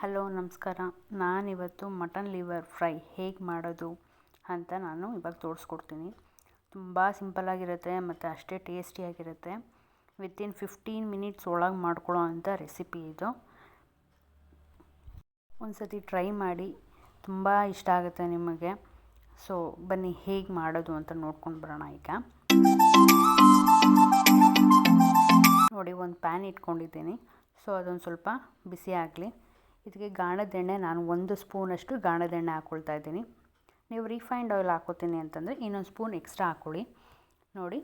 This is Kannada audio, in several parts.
ಹಲೋ, ನಮಸ್ಕಾರ. ನಾನಿವತ್ತು ಮಟನ್ ಲಿವರ್ ಫ್ರೈ ಹೇಗೆ ಮಾಡೋದು ಅಂತ ನಾನು ಇವಾಗ ತೋರಿಸ್ಕೊಡ್ತೀನಿ. ತುಂಬ ಸಿಂಪಲ್ಲಾಗಿರುತ್ತೆ ಮತ್ತು ಅಷ್ಟೇ ಟೇಸ್ಟಿಯಾಗಿರುತ್ತೆ ವಿತಿನ್ ಫಿಫ್ಟೀನ್ ಮಿನಿಟ್ಸ್ ಒಳಗೆ ಮಾಡ್ಕೊಳ್ಳೋ ಅಂಥ ರೆಸಿಪಿ ಇದು. ಒಂದು ಸತಿ ಟ್ರೈ ಮಾಡಿ, ತುಂಬ ಇಷ್ಟ ಆಗುತ್ತೆ ನಿಮಗೆ. ಸೊ, ಬನ್ನಿ ಹೇಗೆ ಮಾಡೋದು ಅಂತ ನೋಡ್ಕೊಂಡು ಬರೋಣ ಈಗ. ನೋಡಿ, ಒಂದು ಪ್ಯಾನ್ ಇಟ್ಕೊಂಡಿದ್ದೀನಿ. ಸೊ, ಅದೊಂದು ಸ್ವಲ್ಪ ಬಿಸಿ ಆಗಲಿ. ಇದಕ್ಕೆ ಗಾಣದ ಎಣ್ಣೆ ನಾನು ಒಂದು ಸ್ಪೂನಷ್ಟು ಗಾಣದೆಣ್ಣೆ ಹಾಕ್ಕೊಳ್ತಾ ಇದ್ದೀನಿ. ನೀವು ರಿಫೈನ್ಡ್ ಆಯಿಲ್ ಹಾಕೋತೀನಿ ಅಂತಂದರೆ ಇನ್ನೊಂದು ಸ್ಪೂನ್ ಎಕ್ಸ್ಟ್ರಾ ಹಾಕ್ಕೊಳ್ಳಿ ನೋಡಿ,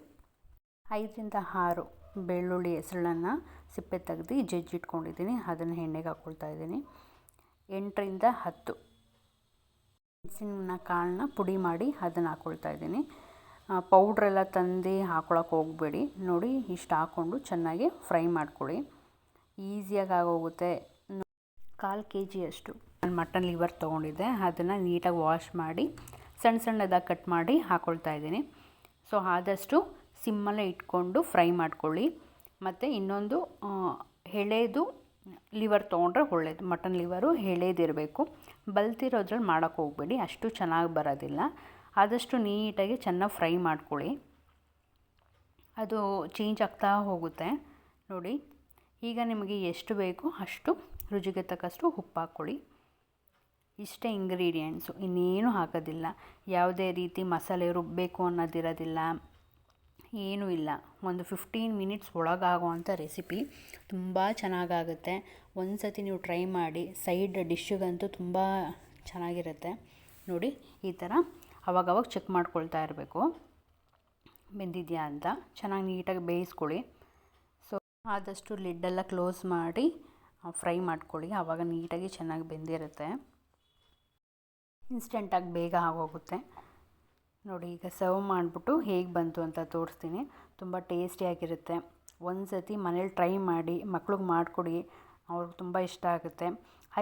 ಐದರಿಂದ ಆರು ಬೆಳ್ಳುಳ್ಳಿ ಹೆಸಳನ್ನು ಸಿಪ್ಪೆ ತೆಗೆದು ಜಜ್ಜಿಟ್ಕೊಂಡಿದ್ದೀನಿ ಅದನ್ನು ಎಣ್ಣೆಗೆ ಹಾಕ್ಕೊಳ್ತಾ ಇದ್ದೀನಿ. ಎಂಟರಿಂದ ಹತ್ತು ಮೆಣಸಿನ ಕಾಳನ್ನ ಪುಡಿ ಮಾಡಿ ಅದನ್ನು ಹಾಕ್ಕೊಳ್ತಾ ಇದ್ದೀನಿ. ಪೌಡ್ರೆಲ್ಲ ತಂದು ಹಾಕ್ಕೊಳಕ್ಕೆ ಹೋಗಬೇಡಿ. ನೋಡಿ, ಇಷ್ಟು ಹಾಕ್ಕೊಂಡು ಚೆನ್ನಾಗಿ ಫ್ರೈ ಮಾಡ್ಕೊಳ್ಳಿ. ಈಸಿಯಾಗಿ ಆಗೋಗುತ್ತೆ. ಕಾಲು ಕೆ ಜಿಯಷ್ಟು ನಾನು ಮಟನ್ ಲಿವರ್ ತೊಗೊಂಡಿದ್ದೆ. ಅದನ್ನು ನೀಟಾಗಿ ವಾಶ್ ಮಾಡಿ, ಸಣ್ಣ ಸಣ್ಣದಾಗಿ ಕಟ್ ಮಾಡಿ ಹಾಕ್ಕೊಳ್ತಾ ಇದ್ದೀನಿ. ಸೊ ಆದಷ್ಟು ಸಿಮ್ಮಲ್ಲೇ ಇಟ್ಕೊಂಡು ಫ್ರೈ ಮಾಡ್ಕೊಳ್ಳಿ. ಮತ್ತು ಇನ್ನೊಂದು ಎಳೆದು ಲಿವರ್ ತೊಗೊಂಡ್ರೆ ಒಳ್ಳೇದು. Mutton liver ಎಳೆದಿರಬೇಕು. ಬಲ್ತಿರೋದ್ರಲ್ಲಿ ಮಾಡೋಕ್ಕೆ ಹೋಗಬೇಡಿ. ಅಷ್ಟು ಚೆನ್ನಾಗಿ ಬರೋದಿಲ್ಲ. ಆದಷ್ಟು ನೀಟಾಗಿ ಚೆನ್ನಾಗಿ ಫ್ರೈ ಮಾಡ್ಕೊಳ್ಳಿ. ಅದು ಚೇಂಜ್ ಆಗ್ತಾ ಹೋಗುತ್ತೆ. ನೋಡಿ, ಈಗ ನಿಮಗೆ ಎಷ್ಟು ಬೇಕೋ ಅಷ್ಟು ರುಚಿಗೆ ತಕ್ಕಷ್ಟು ಉಪ್ಪು ಹಾಕ್ಕೊಳ್ಳಿ ಇಷ್ಟೇ ಇಂಗ್ರೀಡಿಯೆಂಟ್ಸು ಇನ್ನೇನು ಹಾಕೋದಿಲ್ಲ. ಯಾವುದೇ ರೀತಿ ಮಸಾಲೆ ರುಬ್ಬಬೇಕು ಅನ್ನೋದಿರೋದಿಲ್ಲ. ಏನೂ ಇಲ್ಲ. ಒಂದು ಫಿಫ್ಟೀನ್ ಮಿನಿಟ್ಸ್ ಒಳಗಾಗುವಂಥ ರೆಸಿಪಿ ತುಂಬ ಚೆನ್ನಾಗಾಗುತ್ತೆ. ಒಂದು ಸತಿ ನೀವು ಟ್ರೈ ಮಾಡಿ ಸೈಡ್ ಡಿಶ್ಶಿಗಂತೂ ತುಂಬ ಚೆನ್ನಾಗಿರುತ್ತೆ. ನೋಡಿ, ಈ ಥರ ಅವಾಗವಾಗ ಚೆಕ್ ಮಾಡ್ಕೊಳ್ತಾ ಇರಬೇಕು. ಬೆಂದಿದೆಯಾ ಅಂತ. ಚೆನ್ನಾಗಿ ನೀಟಾಗಿ ಬೇಯಿಸ್ಕೊಳ್ಳಿ. ಸೊ ಆದಷ್ಟು ಲಿಡ್ಡೆಲ್ಲ ಕ್ಲೋಸ್ ಮಾಡಿ ಫ್ರೈ ಮಾಡ್ಕೊಳ್ಳಿ. ಆವಾಗ ನೀಟಾಗಿ ಚೆನ್ನಾಗಿ ಬೆಂದಿರುತ್ತೆ. ಇನ್ಸ್ಟೆಂಟಾಗಿ ಬೇಗ ಆಗೋಗುತ್ತೆ. ನೋಡಿ, ಈಗ ಸರ್ವ್ ಮಾಡಿಬಿಟ್ಟು ಹೇಗೆ ಬಂತು ಅಂತ ತೋರಿಸ್ತೀನಿ. ತುಂಬ ಟೇಸ್ಟಿಯಾಗಿರುತ್ತೆ ಒಂದು ಸತಿ ಮನೇಲಿ ಟ್ರೈ ಮಾಡಿ, ಮಕ್ಳಿಗೆ ಮಾಡಿಕೊಡಿ. ಅವ್ರಿಗೆ ತುಂಬ ಇಷ್ಟ ಆಗುತ್ತೆ.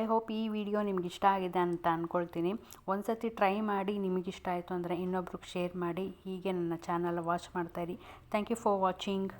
ಐ ಹೋಪ್ ಈ ವಿಡಿಯೋ ನಿಮ್ಗೆ ಇಷ್ಟ ಆಗಿದೆ ಅಂತ ಅಂದ್ಕೊಳ್ತೀನಿ ಒಂದು ಸತಿ ಟ್ರೈ ಮಾಡಿ ನಿಮಗೆ ಇಷ್ಟ ಆಯಿತು ಅಂದರೆ ಇನ್ನೊಬ್ರಿಗೆ ಶೇರ್ ಮಾಡಿ. ಹೀಗೆ ನನ್ನ ಚಾನಲ್ ವಾಚ್ ಮಾಡ್ತಾಯಿರಿ ಥ್ಯಾಂಕ್ ಯು ಫಾರ್ ವಾಚಿಂಗ್